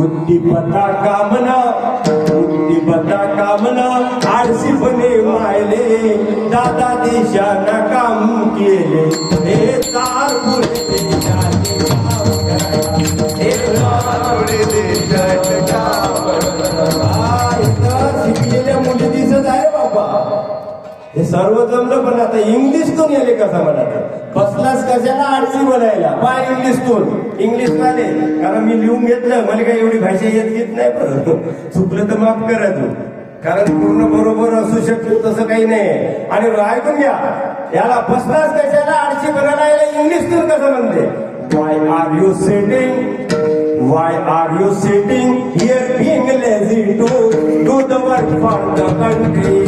उद्दीपता कामना उद्दीपता कामना आळशीपणे मायले दादा देशाना काम केले. हे तार पुढे सर्व जमलं पण आता इंग्लिशतून येले कसा म्हणाला बसलास कशाला आडसी बोलायला? बा इंग्लिशतून इंग्लिश आले कारण मी लिहून घेतलं मला काही एवढी भाषा येत घेत नाही पण चुकलं तर माफ करा तू. कारण पूर्ण बरोबर असू शकतो तसं काही नाही. आणि ऐकून घ्या. याला बसलास कशाला आडशी इंग्लिश इंग्लिशतून कसं म्हणते? Why are you setting Why are you sitting here being lazy to the work for the country?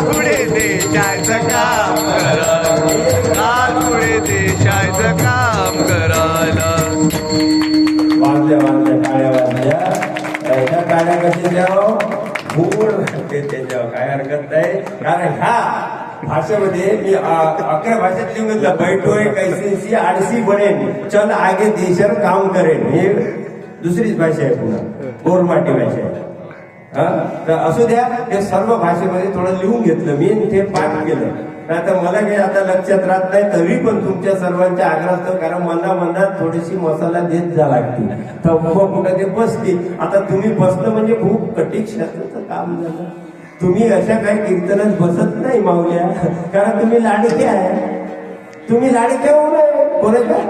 पुढे देशाचं काम करायला. पुढे देशाचं काम करायला. वाजल्या वाजल्या टाळ्या वाजल्या. त्याच्या टाळ्या कशी द्यावं? फूल ते त्याच्यावर. काय हरकत नाही. कारण ह्या भाषेमध्ये मी अकरा भाषेत लिहून घेतलं. बैठोय कैसेसी आडसी बनेन. चल आगे देशर काम करेन. हे दुसरीच भाषा आहे पुन्हा. बोरमाटी भाषा आहे? तर असू द्या हे सर्व भाषेमध्ये थोडं लिहून घेतलं मी ते पाठ केलं. नाही तर मला काही आता लक्षात राहत नाही तरी पण तुमच्या सर्वांच्या आग्रह कारण मना मनात थोडीशी मसाला देत जा लागते. तर कुठं ते बसते आता तुम्ही बसलं म्हणजे खूप कठीण क्षेत्राचं काम झालं. तुम्ही अशा काही कीर्तनात बसत नाही माऊल्या. कारण तुम्ही लाडके आहे. तुम्ही लाडके होऊ नये. बरोबर?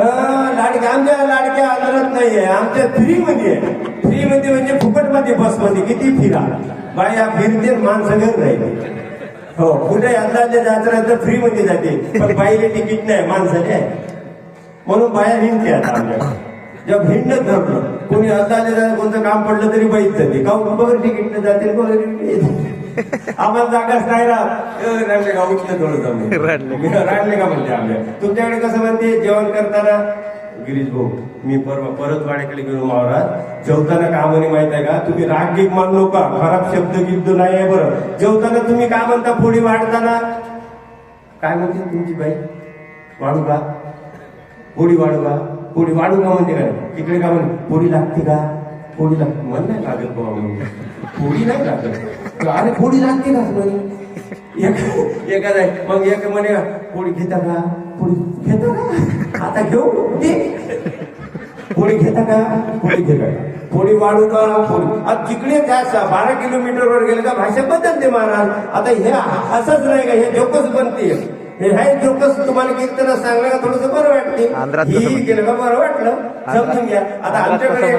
लाडक्या आमच्या लाडक्या आदरात नाहीये. आमच्या फ्री मध्ये फ्री मध्ये म्हणजे फुकटमध्ये बसमध्ये किती फिरा. बाया फिरते माणसं घर नाही हो कुठे अंदाजे जायचं तर फ्री मध्ये जाते. पण बाईले तिकीट नाही माणसाने. आहे म्हणून बाया भिंते आता आमच्या जेव्हा हिंडत धरलं कोणी अंदाजे जायचं कोणतं काम पडलं तरी बाईच जाते काऊन बघ तिकीट जाते बघ आम्हाला जागाच नाही राहत. रांडले का? उठलं थोडं जमलं. रांडले का? म्हणते आमच्या तुमच्याकडे कसं म्हणते? जेवण करताना गिरीश भाऊ मी परवा परत वाड्याकडे गेलो वावरात जेवताना का म्हणे माहीत आहे का? तुम्ही राग गीत मानलो का खराब शब्द गिब्द नाही आहे बरं. जेवताना तुम्ही काय म्हणता पोळी वाढताना? काय म्हणते तुमची बाई? वाढू का? पोळी वाढू का? पोळी वाढू का म्हणते का? तिकडे का म्हणते पोळी लागते का? पोळी लागते मन नाही लागत बाबा पोळी नाही लागत. अरे पोळी लागते का म्हणे. एक- मग एक म्हणे पोळी घेता का? पोळी घेता का? आता घेऊ दे. पोळी घेता का? पोळी घेता का? पोळी वाढू का? पोळी आता तिकडे स- बारा किलोमीटर वर गेले का? भाषा बदलते महाराज. आता हे असंच नाही का? हे जोकच बनते. हे आहे जोकच तुम्हाला कीर्तन सांगलं का? थोडस बरं वाटते. ही? केलं का? बरं वाटलं. समजून घ्या. आता आमच्याकडे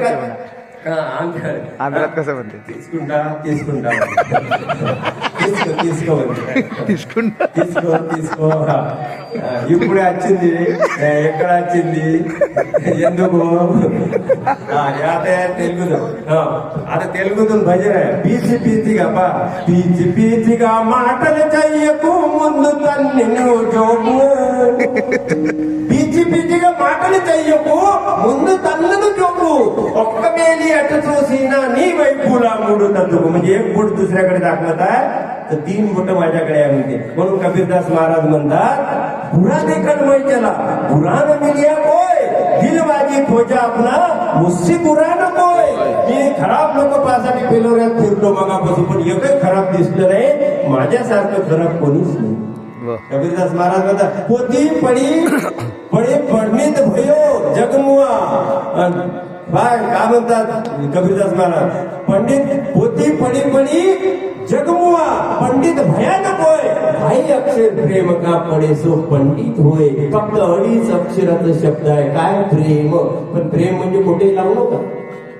ఆంధ్ర కోసం ఉంది. తీసుకుంటా తీసుకుంటా. తీసుకో తీసుకుంటా. వచ్చింది. ఎక్కడ వచ్చింది? ఎందుకు? తెలుగు అది తెలుగుదు భజన. పీచి పీచిగా పీచి పీచిగా మాటలు చెయ్యకు ముందు తల్లి పీచి పీచిగా మాటలు చెయ్యకు ముందు एक बोट तीन कबीरदास महाराज मनता भुरा देखा मई चला भुरा न मिलिया कोई दिल बाजी खोजा अपना मुस्सी बुरा न कोई खराब लोग खराब दिसलं नाही. माझ्यासारखं खराब को कबीरदास महाराज वो तीन पडी पडी तो भयो जगमुआ. काय बाय काय म्हणतात? कबीरदास महाराज. पंडित पोती पडी पडी जगमुआ. पंडित भयानक होय भाई अक्षर प्रेम का पडे? सो पंडित होय. फक्त अडीच अक्षराचा शब्द आहे. काय प्रेम? पण प्रेम म्हणजे कुठे लावू नका.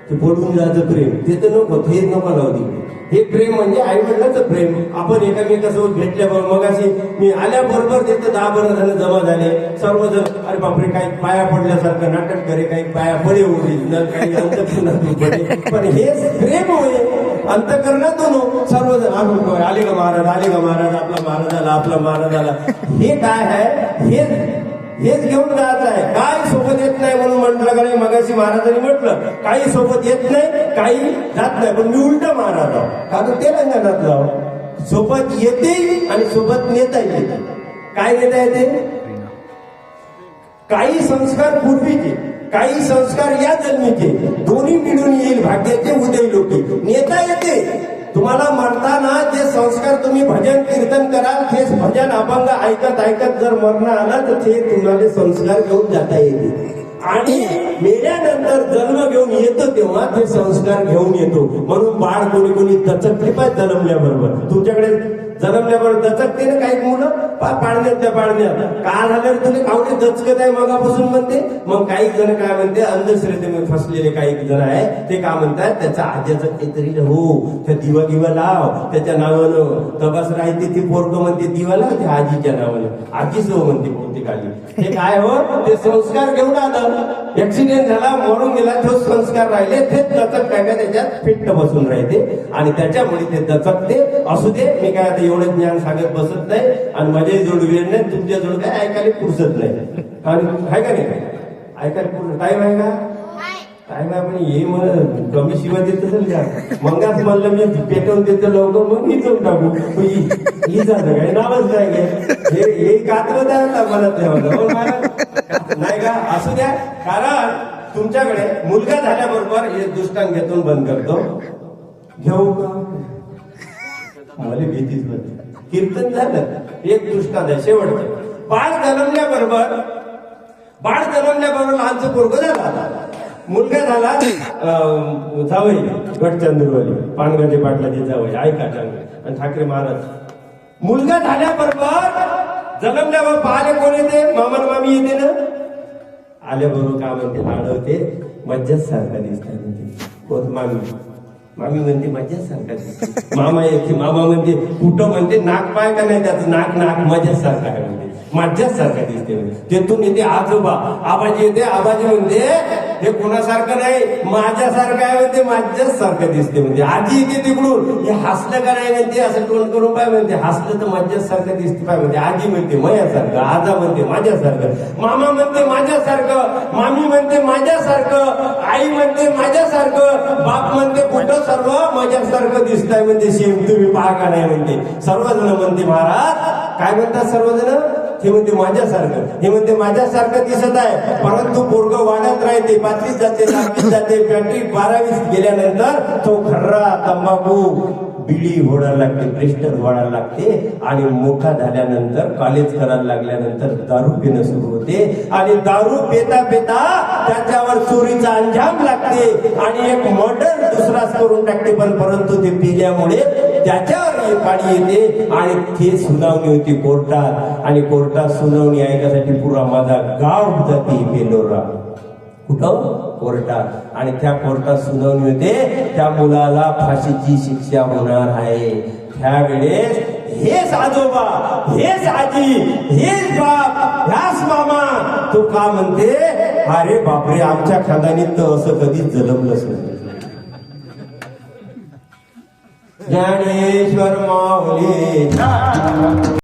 ते बोलून जायचं प्रेम. ते तर नको हे नको लावली हे प्रेम म्हणजे आई वडिलांचं प्रेम. आपण एकामेकासोबत भेटल्याबरोबर मग अशी मी आल्याबरोबर तिथं दहा बारा जण जमा झाले. सर्वजण अरे बापरे काही पाया पडल्यासारखं नाटक करे काही पाया पडे ओरिजिनल काही अंतकरणातून पण हेच प्रेम होय अंतकरणातून सर्वजण आम्ही आले का महाराज आले का महाराज आपला महाराज आला आपला महाराज आला हे काय आहे? हे हेच घेऊन जायचं आहे. काय सोबत येत नाही म्हणून म्हटलं का नाही? मगाशी महाराजांनी म्हटलं काही सोबत येत नाही काही जात नाही. पण मी उलट महाराज आहो कारण तेलंगणात जाऊ सोबत येते आणि सोबत नेता येते. काय नेता येते? काही संस्कार पूर्वीचे काही संस्कार या जन्मीचे दोन्ही मिळून येईल भाग्याचे उदय लोकी. नेता येते. तुम्हाला मरताना जे संस्कार तुम्ही भजन कीर्तन कराल तेच भजन अभंग ऐकत ऐकत जर मरण आलं तर ते तुम्हाला संस्कार घेऊन जाता येतील. आणि मेल्यानंतर जन्म घेऊन येतो तेव्हा ते संस्कार घेऊन येतो. म्हणून बाळ कोणी कोणी दचकते पाय जन्मल्याबरोबर. तुमच्याकडे जन्मल्याबरोबर दचकते ना काही मुलं? पाळण्यात त्या पाळण्यात का झालं रे तुला कावडे दचकत आहे मगापासून म्हणते. मग काही जण काय म्हणते अंधश्रद्धेमध्ये फसलेले काही जण आहे ते काय म्हणतात त्याचा आज्याचं काहीतरी हो त्या दिवा दिवा लाव. त्याच्या नावानं तपास राहते ती पोरग म्हणते दिवा लाव त्या आजीच्या नावानं. आजीच हो म्हणते बहुतेक ते हे काय हो? ते संस्कार घेऊन आलं. ऍक्सिडेंट झाला मरून गेला तो संस्कार राहिले. ते दचक काय काय त्याच्यात? फिट्ट बसून राहते. आणि त्याच्यामुळे ते दचकते. असू दे मी काय आता एवढं ज्ञान सांगत बसत नाही आणि माझ्या जोड वेळ नाही तुमच्या जोड काय ऐकायला पुरसत नाही. कारण आहे का नाही? काय ऐकायला पुरत टाईम आहे का? काय नाही पण हे मला कमी शिवाय देत असेल का? मगाच म्हणलं मी पेटवून देतो लवकर मग मी जाऊन टाकू. ही- झालं काय नावच नाही काय हे हे कातलं द्या मला तेव्हा हो, मला- नाही का? असू द्या. कारण तुमच्याकडे मुलगा झाल्याबरोबर हे दुष्टांग घेतून बंद करतो. घेऊ का? मला भीतीच बनते कीर्तन झालं एक दृष्टांत आहे शेवटचं. बाळ जन्मल्याबरोबर बाळ जन्मल्याबरोबर लहानचं पोरग झाला मुलगा झाला जावई गटचंद्रवाली पानगंजे पाटलाचे जावई. ऐका चांगले. आणि ठाकरे महाराज. मुलगा झाल्याबरोबर जन्मल्यावर पाहिले कोण येते? मामा मामी येते ना? आल्याबरोबर काय म्हणते? लाडवते. मज्जाच सारखा दिसतात कोण मामी? मामी म्हणते मजाच सारखा मामा येते मामा म्हणते कुठं? म्हणते नाक पाय का नाही त्याचं? नाक नाक मजाच सांगता आहे म्हणते. मज्जासारखा दिसते तेथून येते आजोबा आबाजी येते आबाजी म्हणते हे कोणासारखं नाही माझ्यासारखं आहे म्हणते माझ्याच सारखं दिसते म्हणजे आजी येते तिकडून हे हसलं का नाही? म्हणते असं तोंड करून पाय म्हणते. हसलं तर माझ्याच सारखं दिसते पाय म्हणते. आजी म्हणते मयासारखं. आजा म्हणते माझ्यासारखं. मामा म्हणते माझ्यासारखं. मामी म्हणते माझ्यासारखं. आई म्हणते माझ्यासारखं. बाप म्हणते कुठं सर्व माझ्यासारखं दिसतंय? म्हणते शेम तुम्ही पहा का नाही? म्हणते. सर्वजण म्हणते महाराज काय म्हणतात सर्वजण? हे म्हणते माझ्यासारखं. हे म्हणते माझ्यासारखं दिसत आहे. परंतु पोरग वाढत राहते. पाचवीत जाते सातवीत जाते. पॅट्रिक बारावीत गेल्यानंतर तो खर्रा तंबाखू बिडी ओढायला लागते प्रेस्टर ओढायला लागते आणि मोठा झाल्यानंतर कॉलेज करायला लागल्यानंतर दारू पिणं सुरू होते. आणि दारू पेता पेता त्याच्यावर चोरीचा अंजाम लागते. आणि एक मर्डर दुसराच करून टाकते. पण परंतु ते पिल्यामुळे त्याच्यावर पाणी येते आणि ते सुनावणी होती कोर्टात. आणि कोर्टात सुनावणी ऐकण्यासाठी पुरा माझा गाव जाते बेलोरा. कुठं? कोर्टात. आणि त्या कोर्टात सुनावणी होते. त्या मुलाला फाशीची शिक्षा होणार आहे. त्यावेळेस हेच आजोबा हेच आजी हेच बाप ह्याच मामा. तू का म्हणते अरे बापरे आमच्या खानदानीत तर असं कधीच जलमलंच नाही. જ્ઞાનેશ્વર માઉલી